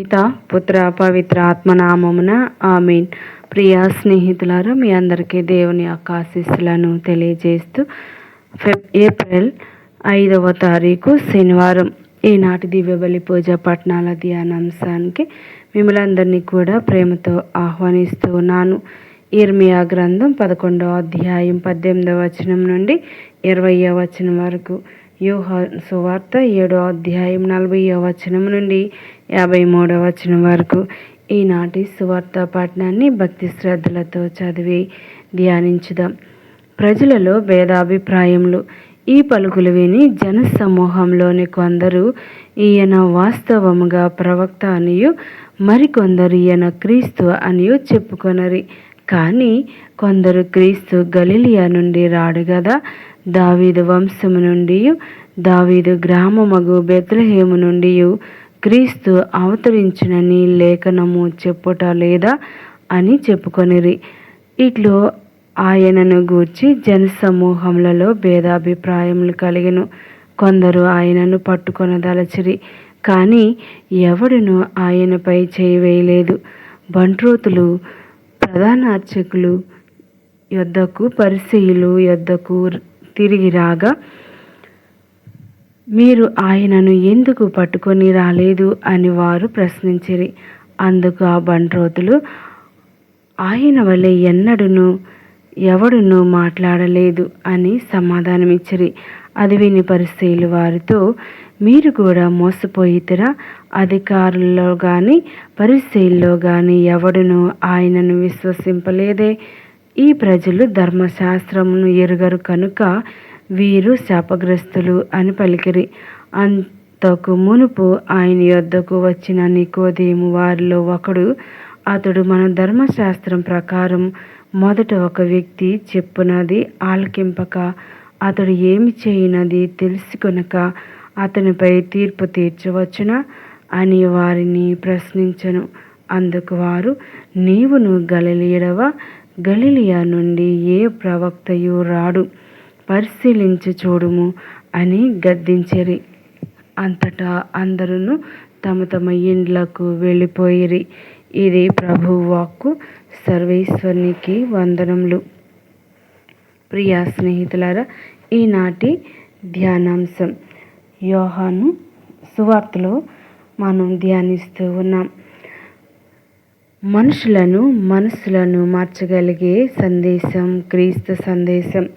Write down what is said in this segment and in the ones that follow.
పిత పుత్ర పవిత్ర ఆత్మనామమున ఆమెన్. ప్రియా స్నేహితులారా మీ అందరికీ దేవుని యొక్క ఆశీస్సులను తెలియజేస్తూ ఫెబ్ ఏప్రిల్ ఐదవ తారీఖు శనివారం. ఈనాటి దివ్యబలి పూజ పట్టణాల ధ్యానాంశానికి మిమ్మల్ందరినీ కూడా ప్రేమతో ఆహ్వానిస్తూ ఉన్నాను. ఇర్మియా గ్రంథం పదకొండవ అధ్యాయం పద్దెనిమిదవ వచనం నుండి ఇరవయో వచనం వరకు. యోహ సువార్త ఏడో అధ్యాయం నలభై వచనం నుండి యాభై మూడవ వచనం వరకు. ఈనాటి సువార్త పట్టణాన్ని భక్తి శ్రద్ధలతో చదివి ధ్యానించుదాం. ప్రజలలో భేదాభిప్రాయములు. ఈ పలుకులు విని జన సమూహంలోని కొందరు ఈయన వాస్తవముగా ప్రవక్త అనియు మరికొందరు ఈయన క్రీస్తు అనియు చెప్పుకొనరి. కానీ కొందరు క్రీస్తు గలిలియా నుండి రాడు కదా దావీదు వంశము నుండి దావీదు గ్రామమగు బెత్లహేము నుండి క్రీస్తు అవతరించినని లేఖనము చెప్పుట లేదా అని చెప్పుకొనిరి. ఇట్లు ఆయనను గూర్చి జనసమూహములలో భేదాభిప్రాయములు కలిగిన. కొందరు ఆయనను పట్టుకొనదలచిరి కానీ ఎవడును ఆయనపై చేయవేయలేదు బంట్రోతులు ప్రధాన అర్చకులు యొద్దకు పరిశీలు యొద్దకు తిరిగి రాగా మీరు ఆయనను ఎందుకు పట్టుకొని రాలేదు? అని వారు ప్రశ్నించిరి. అందుకు ఆ బండ్రోతులు ఆయన వలె ఎన్నడును ఎవడును మాట్లాడలేదు అని సమాధానమిచ్చిరి. అది విని పరిస్థితులు వారితో మీరు కూడా మోసపోయితరా అధికారుల్లో కానీ పరిస్థితుల్లో కానీ ఎవడును ఆయనను విశ్వసింపలేదే. ఈ ప్రజలు ధర్మశాస్త్రమును ఎరుగరు కనుక వీరు శాపగ్రస్తులు అని పలికిరి. అంతకు మునుపు ఆయన యొద్దకు వచ్చిన నికోదేము వారిలో ఒకడు అతడు మన ధర్మశాస్త్రం ప్రకారం మొదట ఒక వ్యక్తి చెప్పునది ఆలకింపక అతడు ఏమి చేయనది తెలుసుకొనక అతనిపై తీర్పు తీర్చవచ్చునా అని వారిని ప్రశ్నించను. అందుకు వారు నీవును గలలీయడవా? గలిలియా నుండి ఏ ప్రవక్తయు రాడు? పరిశీలించి చూడుము అని గద్దించిరి. అంతటా అందరూ తమ తమ ఇండ్లకు వెళ్ళిపోయిరి. ఇది ప్రభు వాక్కు సర్వేశ్వరునికి వందనములు. ప్రియా స్నేహితులారా ఈనాటి ధ్యానాంశం. యోహాను సువార్తలో మనం ధ్యానిస్తూ ఉన్నాం. మనుషులను మనసులను మార్చగలిగే సందేశం క్రీస్తు సందేశం.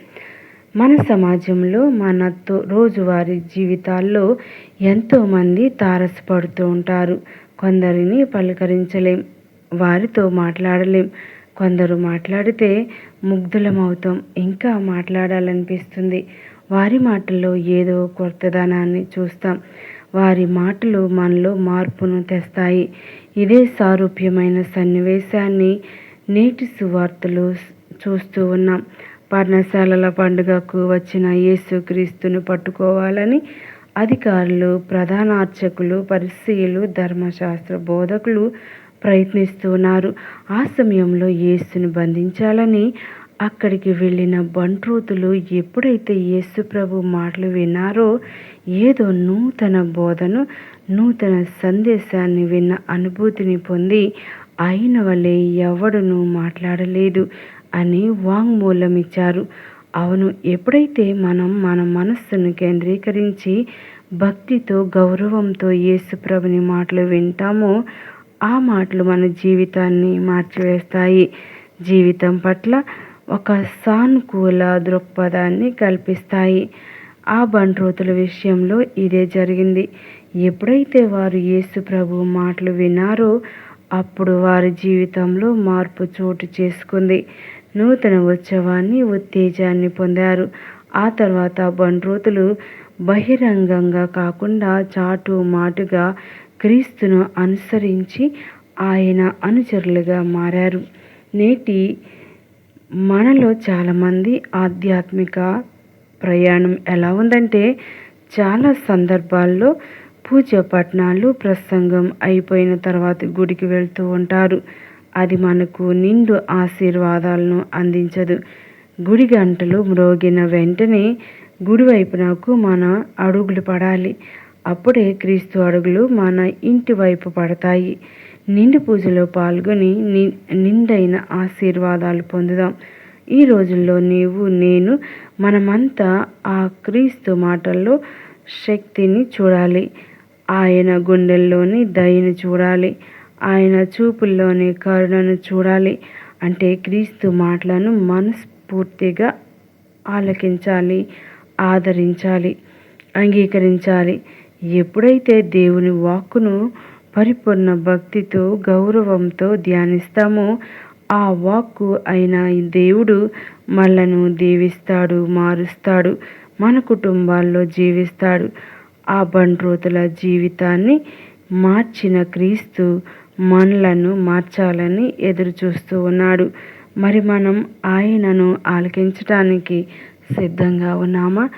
మన సమాజంలో మన రోజువారీ జీవితాల్లో ఎంతోమంది తారసపడుతూ ఉంటారు. కొందరిని పలకరించలేం వారితో మాట్లాడలేం. కొందరు మాట్లాడితే ముగ్ధులమవుతాం ఇంకా మాట్లాడాలనిపిస్తుంది. వారి మాటల్లో ఏదో కొత్తదనాన్ని చూస్తాం. వారి మాటలు మనలో మార్పును తెస్తాయి. ఇదే సారూప్యమైన సన్నివేశాన్ని నేటి సువార్తలు చూస్తూ ఉన్నాం. పర్ణశాలల పండుగకు వచ్చిన యేసుక్రీస్తును పట్టుకోవాలని అధికారులు ప్రధాన అర్చకులు పరిశీలు ధర్మశాస్త్ర బోధకులు ప్రయత్నిస్తున్నారు. ఆ సమయంలో యేసును బంధించాలని అక్కడికి వెళ్ళిన బంట్రూతులు ఎప్పుడైతే యేసుప్రభు మాటలు విన్నారో ఏదో నూతన బోధను నూతన సందేశాన్ని విన్న అనుభూతిని పొంది అయిన వల్లే ఎవడును మాట్లాడలేదు అని వాంగ్మూలం ఇచ్చారు. అవును ఎప్పుడైతే మనం మన మనస్సును కేంద్రీకరించి భక్తితో గౌరవంతో యేసుప్రభుని మాటలు వింటామో ఆ మాటలు మన జీవితాన్ని మార్చివేస్తాయి. జీవితం పట్ల ఒక సానుకూల దృక్పథాన్ని కల్పిస్తాయి. ఆ బండ్రోతుల విషయంలో ఇదే జరిగింది. ఎప్పుడైతే వారు యేసు ప్రభు మాటలు విన్నారో అప్పుడు వారి జీవితంలో మార్పు చోటు చేసుకుంది. నూతన ఉత్సవాన్ని ఉత్తేజాన్ని పొందారు. ఆ తర్వాత బండ్రోతులు బహిరంగంగా కాకుండా చాటు మాటుగా క్రీస్తును అనుసరించి ఆయన అనుచరులుగా మారారు. నేటి మనలో చాలామంది ఆధ్యాత్మిక ప్రయాణం ఎలా ఉందంటే చాలా సందర్భాల్లో పూజ పట్నాలు ప్రసంగం అయిపోయిన తర్వాత గుడికి వెళ్తూ ఉంటారు. అది మనకు నిండు ఆశీర్వాదాలను అందించదు. గుడి గంటలు మ్రోగిన వెంటనే గుడి వైపునకు మన అడుగులు పడాలి. అప్పుడే క్రీస్తు అడుగులు మన ఇంటి వైపు పడతాయి. నిండు పూజలో పాల్గొని నిండైన ఆశీర్వాదాలు పొందుదాం. ఈ రోజుల్లో నీవు నేను మనమంతా ఆ క్రీస్తు మాటల్లో శక్తిని చూడాలి. ఆయన గుండెల్లోని దయని చూడాలి. ఆయన చూపుల్లోని కరుణను చూడాలి. అంటే క్రీస్తు మాటలను మనస్ఫూర్తిగా ఆలకించాలి ఆదరించాలి అంగీకరించాలి. ఎప్పుడైతే దేవుని వాక్కును పరిపూర్ణ భక్తితో గౌరవంతో ధ్యానిస్తామో. ఆ వాక్కు అయిన దేవుడు మనలను దీవిస్తాడు మారుస్తాడు మన కుటుంబాల్లో జీవిస్తాడు. ఆ బండ్రోతుల జీవితాన్ని మార్చిన క్రీస్తు మనలను మార్చాలని ఎదురు చూస్తూ ఉన్నాడు. మరి మనం ఆయనను ఆలకించటానికి సిద్ధంగా ఉన్నామా?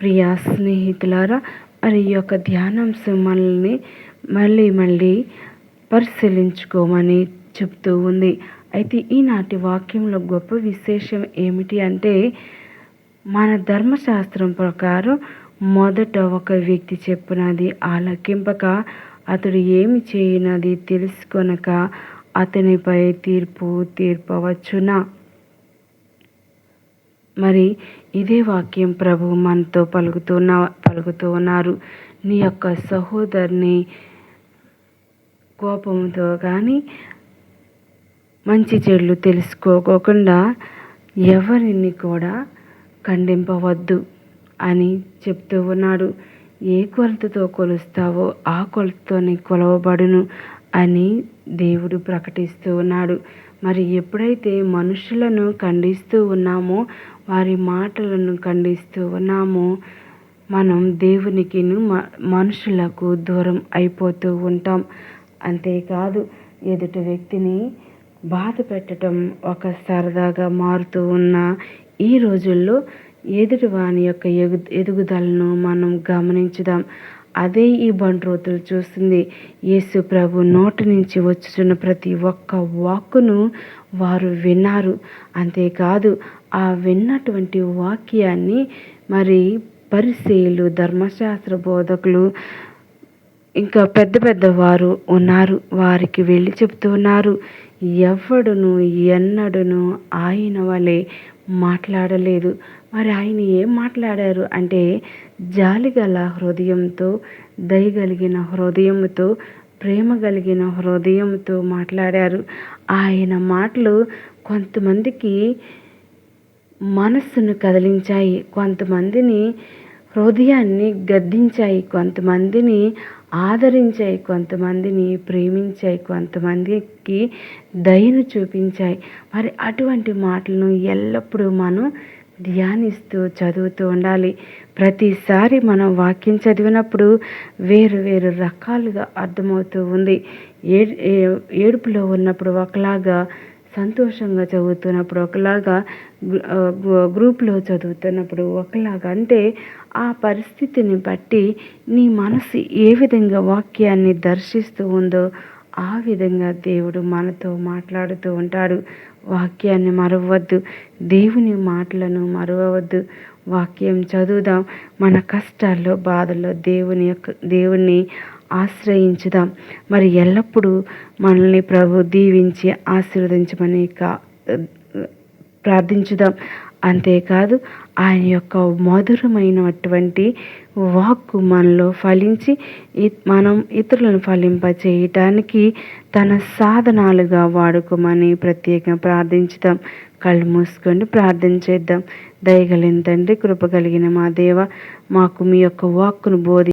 ప్రియా స్నేహితులారా మరి ఈ యొక్క ధ్యానాంశం మనల్ని మళ్ళీ మళ్ళీ పరిశీలించుకోమని చెప్తూ ఉంది. అయితే ఈనాటి వాక్యంలో గొప్ప విశేషం ఏమిటి అంటే మన ధర్మశాస్త్రం ప్రకారం మొదట ఒక వ్యక్తి చెప్పినది ఆలకింపక అతడు ఏమి చేయనది తెలుసుకొనక అతనిపై తీర్పు తీర్పవచ్చునా? మరి ఇదే వాక్యం ప్రభు మనతో పలుకుతున్న పలుకుతూ ఉన్నారు. నీ యొక్క సహోదరుని కోపంతో కానీ మంచి చెడులు తెలుసుకోకుండా ఎవరిని కూడా ఖండింపవద్దు అని చెప్తూ ఉన్నాడు. ఏ కొలతతో కొలుస్తావో ఆ కొలతతోనే కొలవబడును అని దేవుడు ప్రకటిస్తూ ఉన్నాడు. మరి ఎప్పుడైతే మనుషులను ఖండిస్తూ ఉన్నామో వారి మాటలను ఖండిస్తూ ఉన్నామో మనం దేవునికి మనుషులకు దూరం అయిపోతూ ఉంటాం. అంతేకాదు ఎదుటి వ్యక్తిని బాధ పెట్టడం ఒక సరదాగా మారుతూ ఉన్న ఈ రోజుల్లో ఎదుటి వాని యొక్క ఎగు ఎదుగుదలను మనం గమనించుదాం. అదే ఈ బండ్రోతులు చూస్తుంది. యేసు ప్రభు నోటి నుంచి వచ్చుచున్న ప్రతి ఒక్క వాక్కును వారు విన్నారు. అంతేకాదు ఆ విన్నటువంటి వాక్యాన్ని మరి పరిశీలు ధర్మశాస్త్ర బోధకులు ఇంకా పెద్ద పెద్ద వారు ఉన్నారు. వారికి వెళ్ళి చెబుతున్నారు ఎవడును ఎన్నడును ఆయన వలె మాట్లాడలేదు. మరి ఆయన ఏం మాట్లాడారు? అంటే జాలిగల హృదయంతో దయగలిగిన హృదయంతో ప్రేమ కలిగిన హృదయంతో మాట్లాడారు. ఆయన మాటలు కొంతమందికి మనస్సును కదిలించాయి. కొంతమందిని హృదయాన్ని గద్దించాయి. కొంతమందిని ఆదరించాయి కొంతమందిని ప్రేమించాయి కొంతమందికి దయను చూపించాయి. మరి అటువంటి మాటలను ఎల్లప్పుడూ మనం ధ్యానిస్తూ చదువుతూ ఉండాలి. ప్రతిసారి మనం వాక్యం చదివినప్పుడు వేరు వేరు రకాలుగా అర్థమవుతూ ఉంది. ఏ ఏడుపులో ఉన్నప్పుడు ఒకలాగా సంతోషంగా చదువుతున్నప్పుడు ఒకలాగా గ్రూప్లో చదువుతున్నప్పుడు ఒకలాగా అంటే ఆ పరిస్థితిని బట్టి నీ మనసు ఏ విధంగా వాక్యాన్ని దర్శిస్తూ ఉందో ఆ విధంగా దేవుడు మనతో మాట్లాడుతూ ఉంటాడు. వాక్యాన్ని మరవద్దు. దేవుని మాటలను మరవద్దు. వాక్యం చదువుదాం. మన కష్టాల్లో బాధల్లో దేవుని యొక్క దేవుణ్ణి ఆశ్రయించుదాం. మరి ఎల్లప్పుడూ మనల్ని ప్రభు దీవించి ఆశీర్వదించమని కా ప్రార్థించుదాం. అంతేకాదు ఆయన యొక్క మధురమైనటువంటి వాక్కు మనలో ఫలించి మనం ఇతరులను ఫలింప చేయటానికి తన సాధనాలుగా వాడుకోమని ప్రత్యేకంగా ప్రార్థించుదాం. కళ్ళు మూసుకొని ప్రార్థన చేద్దాం. దయగలిన తండ్రి కృప కలిగిన మా దేవ మాకు మీ యొక్క వాక్కును బోధి